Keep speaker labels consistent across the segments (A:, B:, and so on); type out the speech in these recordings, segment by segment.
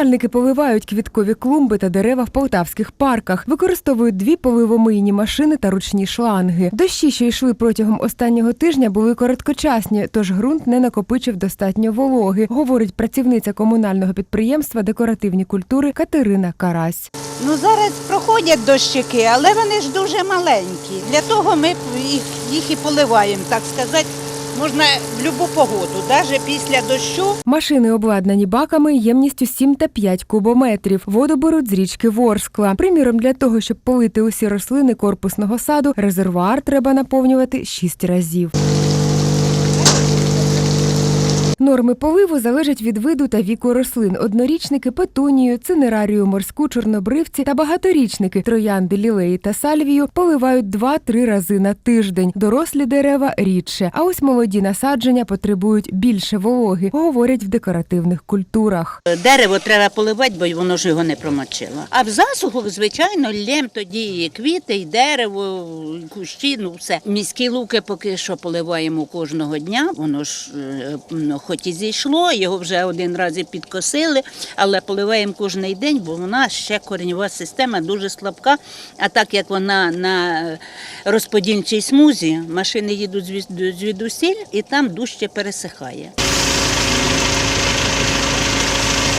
A: Комунальники поливають квіткові клумби та дерева в полтавських парках, використовують дві поливомийні машини та ручні шланги. Дощі, що йшли протягом останнього тижня, були короткочасні, тож ґрунт не накопичив достатньо вологи, говорить працівниця комунального підприємства декоративні культури Катерина Карась.
B: Ну зараз проходять дощики, але вони ж дуже маленькі. Для того ми їх, їх і поливаємо, так сказати. Можна в будь-яку погоду, навіть після дощу.
A: Машини обладнані баками ємністю 7 та 5 кубометрів. Воду беруть з річки Ворскла. Приміром, для того, щоб полити усі рослини корпусного саду, резервуар треба наповнювати 6 разів. Норми поливу залежать від виду та віку рослин. Однорічники петунію, цинерарію морську, чорнобривці та багаторічники троянди, лілеї та сальвію поливають 2-3 рази на тиждень. Дорослі дерева рідше. А ось молоді насадження потребують більше вологи, говорять в декоративних культурах.
C: Дерево треба поливати, бо воно ж його не промочило. А в засуху, звичайно, лєм тоді і квіти, і дерево, і кущі, ну все. Міські луки поки що поливаємо кожного дня. Воно ж е, ну, хоч і зійшло, його вже один раз підкосили, але поливаємо кожен день, бо вона ще коренева система дуже слабка. А так як вона на розподільчій смузі, машини їдуть звід- звідусіль і там дужче пересихає.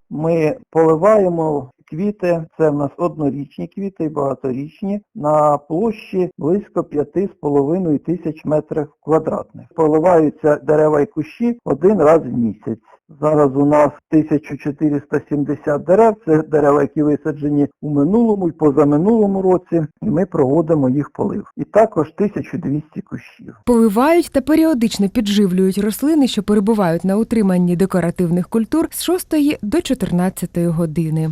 D: Ми поливаємо квіти, це в нас однорічні квіти і багаторічні, на площі близько 5,5 тисяч метрів квадратних. Поливаються дерева і кущі один раз в місяць. Зараз у нас 1470 дерев, це дерева, які висаджені у минулому і позаминулому році, і ми проводимо їх полив. І також 1200 кущів.
A: Поливають та періодично підживлюють рослини, що перебувають на утриманні декоративних культур з 6 до 14 години.